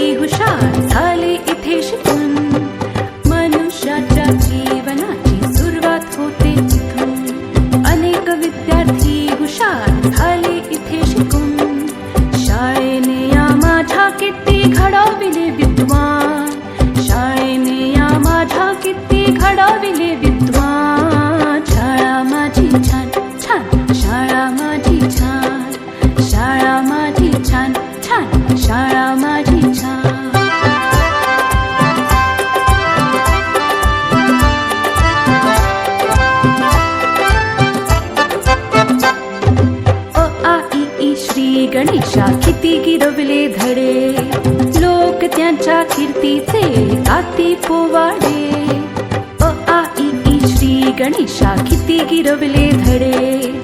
हुशार झाले इथे शिकून. मनुष्याच्या जीवनाची सुरुवात होते इथून अनेक विद्यार्थी हुशार झाले इथे शिकून. शाळेने या माझ्या किती घडविले माझी छान अ आ इ ई श्री गणेशा किती गिरवले धडे. लोक त्यांच्या कीर्तीचे आती पोवाडे. अ आ इ ई श्री गणेशा किती गिरवले धडे.